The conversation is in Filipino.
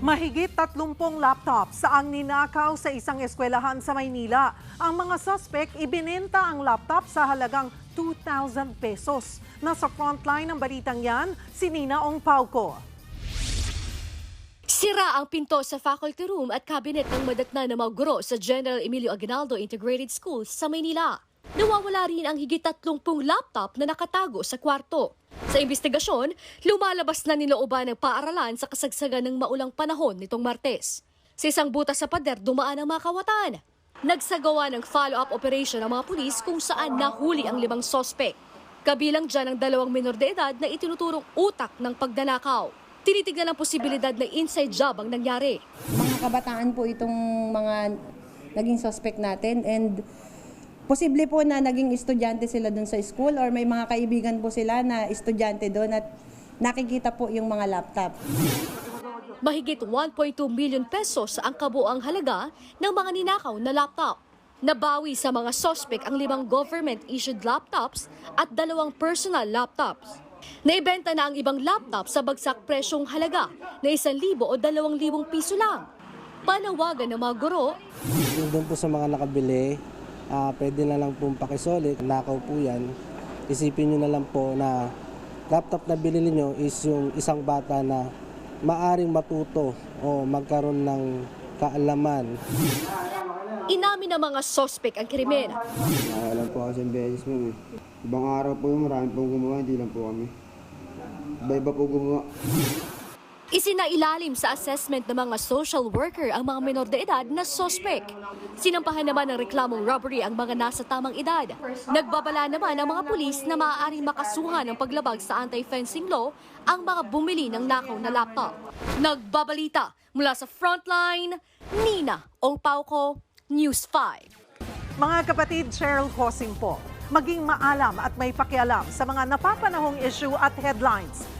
Mahigit 30 laptops ang ninakaw sa isang eskwelahan sa Maynila. Ang mga suspect ibinenta ang laptop sa halagang 2,000 pesos. Nasa frontline ng balitang yan, si Nina Ong Pauco. Sira ang pinto sa faculty room at cabinet ng madatna na mga guro sa General Emilio Aguinaldo Integrated School sa Maynila. Nawawala rin ang higit 30 laptop na nakatago sa kwarto. Sa investigasyon, lumalabas na nilooban ng paaralan sa kasagsagan ng maulang panahon nitong Martes. Sa isang butas sa pader, dumaan ang mga kawatan. Nagsagawa ng follow-up operation ang mga pulis kung saan nahuli ang limang sospek. Kabilang dyan ang dalawang minor de edad na itinuturong utak ng pagdanakaw. Tinitignan ang posibilidad na inside job ang nangyari. mga kabataan po itong mga naging suspect natin and posible po na naging estudyante sila doon sa school or may mga kaibigan po sila na estudyante doon at nakikita po yung mga laptop. Mahigit 1.2 million pesos ang kabuang halaga ng mga ninakaw na laptop. Nabawi sa mga sospek ang limang government-issued laptops at dalawang personal laptops. Naibenta na ang ibang laptop sa bagsak presyong halaga na 1,000 o 2,000 piso lang. Panawagan ng mga guro, doon po sa mga nakabili, ah, pwede na lang pong pakisolid. Nakaw po yan. Isipin nyo na lang po na laptop na bilhin nyo is yung isang bata na maaring matuto o magkaroon ng kaalaman. inamin ng mga sospek ang krimen. Nakakailan po kasi beses mo eh. Ibang araw po yung marami pong gumawa, hindi lang po kami. Iba-iba po gumawa. Isinailalim sa assessment ng mga social worker ang mga menor de edad na sospek. Sinampahan naman ng reklamong robbery ang mga nasa tamang edad. Nagbabala naman ang mga pulis na maaaring makasuhan ng paglabag sa anti-fencing law ang mga bumili ng nakaw na laptop. Nagbabalita mula sa Frontline, Nina Ongpauko, News 5. Mga kapatid, Cheryl Hosing po. Maging maalam at may pakialam sa mga napapanahong issue at headlines.